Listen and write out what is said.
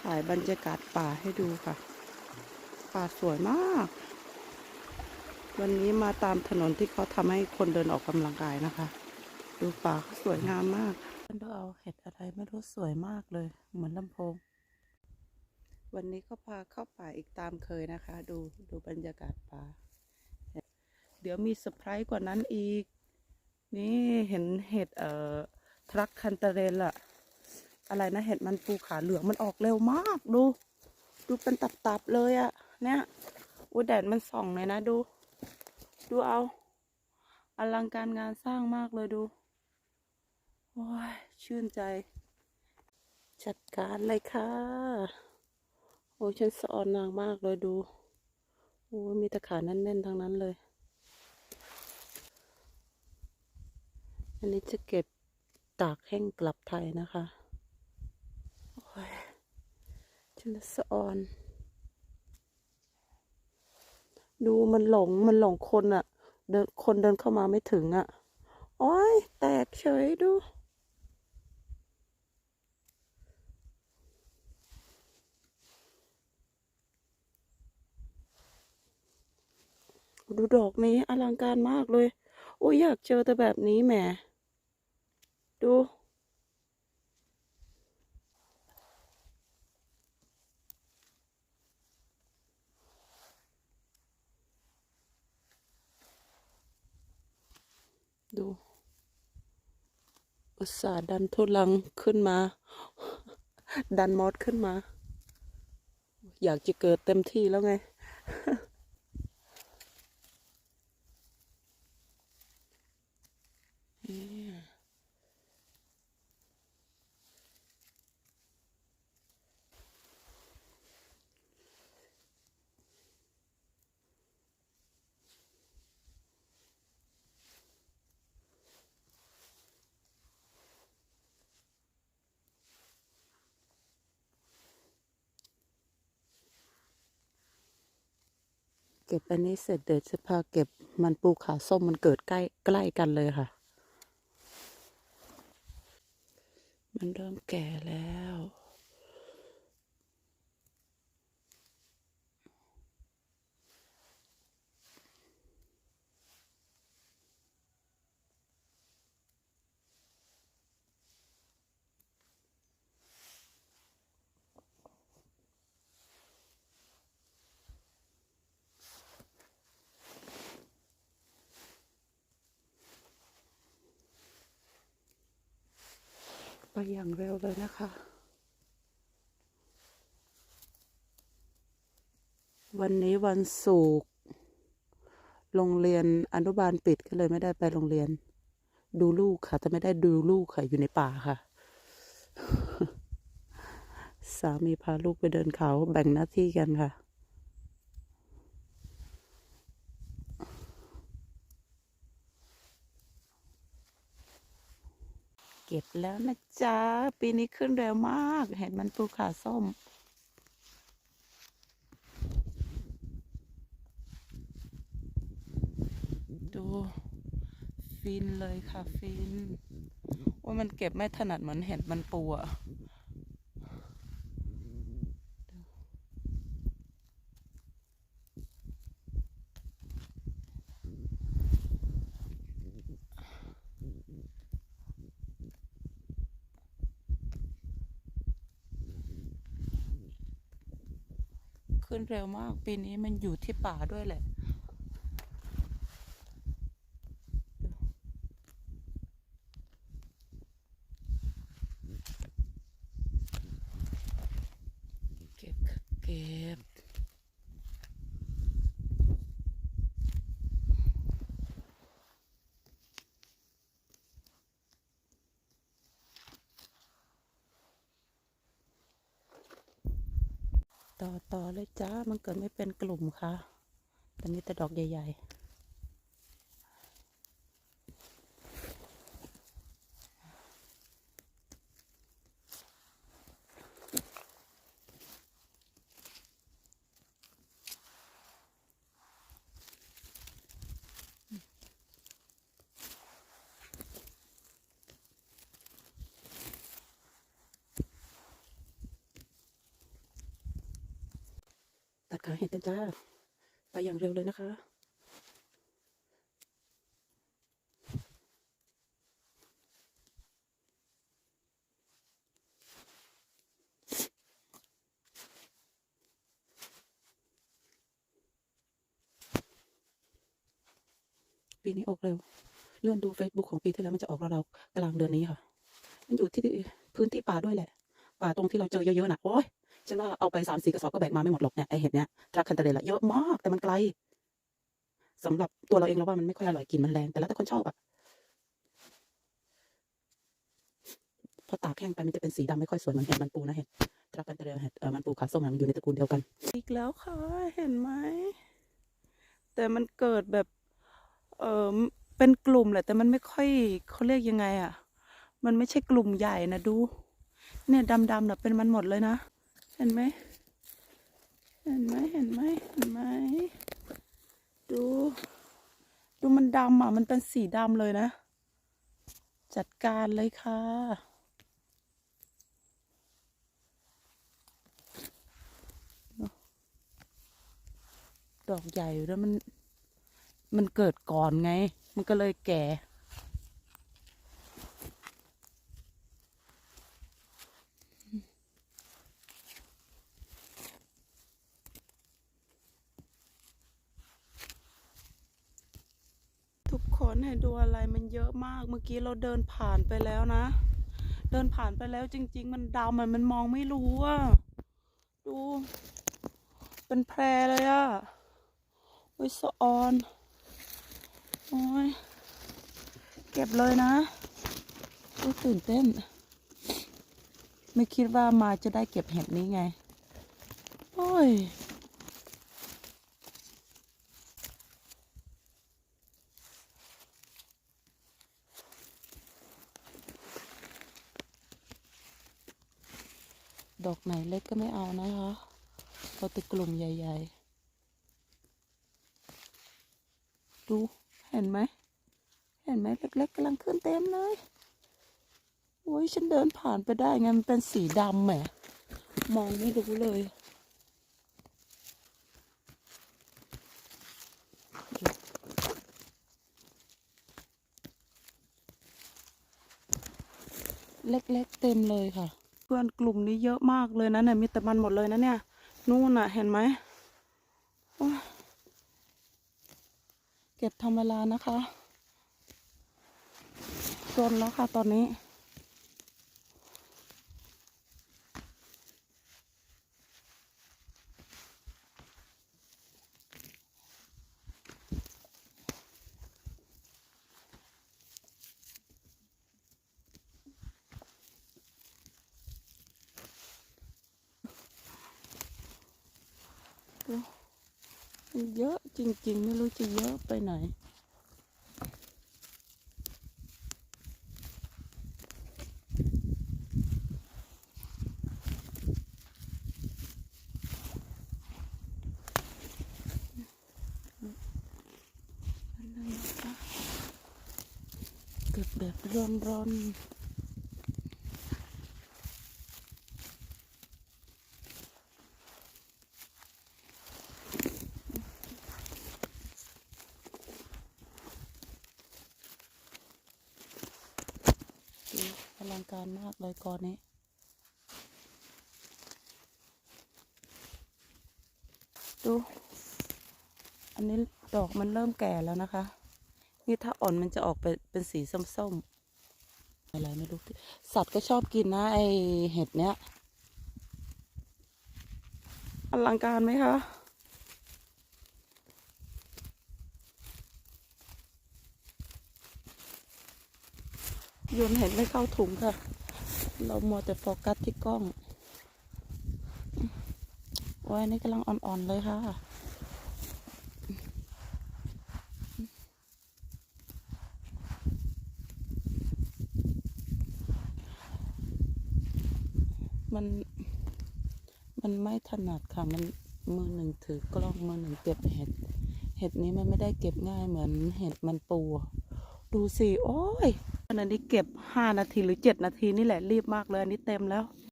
ถ่ายบรรยากาศป่าให้ดูค่ะ ป่าสวยมาก วันนี้มาตามถนนที่เขาทำให้คนเดินออกกำลังกายนะคะ ดูป่าเขาสวยงามมากฉันดูเอาเห็ดอะไรไม่รู้สวยมากเลย เหมือนลำโพง วันนี้ก็พาเข้าป่าอีกตามเคยนะคะ ดูดูบรรยากาศป่า เดี๋ยวมีเซอร์ไพรส์กว่านั้นอีก นี่เห็นเห็ดเอ่อทรัคคันเตเรลอะ อะไรนะเห็ดมันปูขาเหลืองมันออกเร็วมากดู ดูเป็นตับๆเลยอะเนี่ยอุ้ยแดดมันส่องเลยนะดู ดูเอา อลังการงานสร้างมากเลยดูโอ้ยชื่นใจ จัดการเลยค่ะ โอ้ฉันสอนนางมากเลยดูโอ้มีตะขาแน่นๆทั้งนั้นเลย อันนี้จะเก็บตากแห้งกลับไทยนะคะ โอ้ย ฉันสะออนดูมันหลงมันหลงคนอะเดินคนเดินเข้ามาไม่ถึงอะโอ้ยแตกเฉยดู ดูดอกนี้อลังการมากเลย โอ้ยอยากเจอแต่แบบนี้แหมดู ดู อุตส่าห์ดันทุลังขึ้นมา ดันมอสขึ้นมา อยากจะเกิดเต็มที่แล้วไง เก็บอันนี้เสร็จเดี๋ยวจะพาเก็บมันปูขาส้มมันเกิดใกล้ใกล้กันเลยค่ะ มันเริ่มแก่แล้ว อย่างเร็วเลยนะคะ วันนี้วันศุกร์โรงเรียนอนุบาลปิดก็เลยไม่ได้ไปโรงเรียน ดูลูกค่ะ แต่ไม่ได้ดูลูกค่ะ อยู่ในป่าค่ะ สามีพาลูกไปเดินเขาแบ่งหน้าที่กันค่ะ เก็บแล้วนะจ๊ะ ปีนี้ขึ้นเร็วมาก เห็นมันปูขาส้ม ดูฟินเลยค่ะฟิน ว่ามันเก็บไม่ถนัดเหมือนเห็ดมันปูอะ ขึ้นเร็วมาก ปีนี้มันอยู่ที่ป่าด้วยแหละ เก็บค่ะเก็บ ต่อต่อเลยจ้า มันเกิดไม่เป็นกลุ่มค่ะ แต่มีแต่ดอกใหญ่ ๆ ดขาเห็ดกันจ้า ไปอย่างเร็วเลยนะคะ ปีนี้ออกเร็ว เลื่อนดู Facebook ของปีที่แล้วมันจะออกเราวๆกลางเดือนนี้ค่ะ มันอยู่ที่พื้นที่ป่าด้วยแหละ ป่าตรงที่เราเจอเยอะๆน่ะโอ้ย ฉันว่าเอาไปสามสี่กระสอบก็แบกมาไม่หมดหรอกเนี่ยไอเห็ดเนี่ยทรัคคันเตเรลละเยอะมากแต่มันไกลสำหรับตัวเราเองเราว่ามันไม่ค่อยอร่อยกินมันแรงแต่แล้วแต่คนชอบอะพอตากแห้งไปมันจะเป็นสีดำไม่ค่อยสวยเหมือนเห็ดมันปูนะเห็ดทรัคคันเตเรลเห็ดเออมันปูขาส้มอะมันอยู่ในตระกูลเดียวกัน อีกแล้วค่ะ เห็นไหมแต่มันเกิดแบบ เออเป็นกลุ่มแหละแต่มันไม่ค่อยเขาเรียกยังไงอะ มันไม่ใช่กลุ่มใหญ่นะดู เนี่ยดำๆน่ะเป็นมันหมดเลยนะ ห็นไหมเห็นไหมเห็นไหมเห็นไหมดู ดูมันดำอะ มันเป็นสีดำเลยนะ จัดการเลยค่ะ ดอกใหญ่อยู่แล้วมัน มันเกิดก่อนไง มันก็เลยแก่ ทุกคนให้ดูอะไรมันเยอะมากเมื่อกี้เราเดินผ่านไปแล้วนะ เดินผ่านไปแล้วจริง ๆ มันดำมันมันมองไม่รู้อะดู เป็นแพรเลยอะโอ้ยสะออนโอ้ยเก็บเลยนะโอ้ตื่นเต้น ไม่คิดว่ามาจะได้เก็บเห็ดนี้ไง โอ้ย ดอกไหนเล็กก็ไม่เอานะคะเอาแต่กลุ่มใหญ่ ๆ ดู เห็นไหม เห็นไหมเล็กๆกำลังขึ้นเต็มเลย โอ้ยฉันเดินผ่านไปได้ไงมันเป็นสีดำแหม มองไม่รู้เลยเล็กๆเต็มเลยค่ะ พื่อนกลุ่มนี้เยอะมากเลยนะเนี่ยมีแต่มันหมดเลยนะเนี่ย นู่นน่ะเห็นไหมเก็บทำเวลานะคะจนแล้วค่ะตอนนี้ มันเยอะจริงๆ ไม่รู้จะเยอะไปไหน เก็บแบบร้อนๆ ดูอลังการมากเลยก่อนนี้ดู อันนี้ดอกมันเริ่มแก่แล้วนะคะ นี่ถ้าอ่อนมันจะออกเป็นเป็นสีส้มๆ อะไรไม่รู้สัตว์ก็ชอบกินนะไอเห็ดเนี้ยอลังการไหมคะ โยนเห็นไม่เข้าถุงค่ะ เรามัวแต่โฟกัสที่กล้องโอ้ยนี่กำลังอ่อนๆเลยค่ะมัน มันไม่ถนัดค่ะ มันมือหนึ่งถือกล้องมือหนึ่งเก็บเห็ด เห็ดนี้มันไม่ได้เก็บง่ายเหมือนเห็ดมันปู ดูสิ โอ้ย อันนี้เก็บห้านาทีหรือเจ็ดนาทีนี่แหละรีบมากเลยอันนี้เต็มแล้ว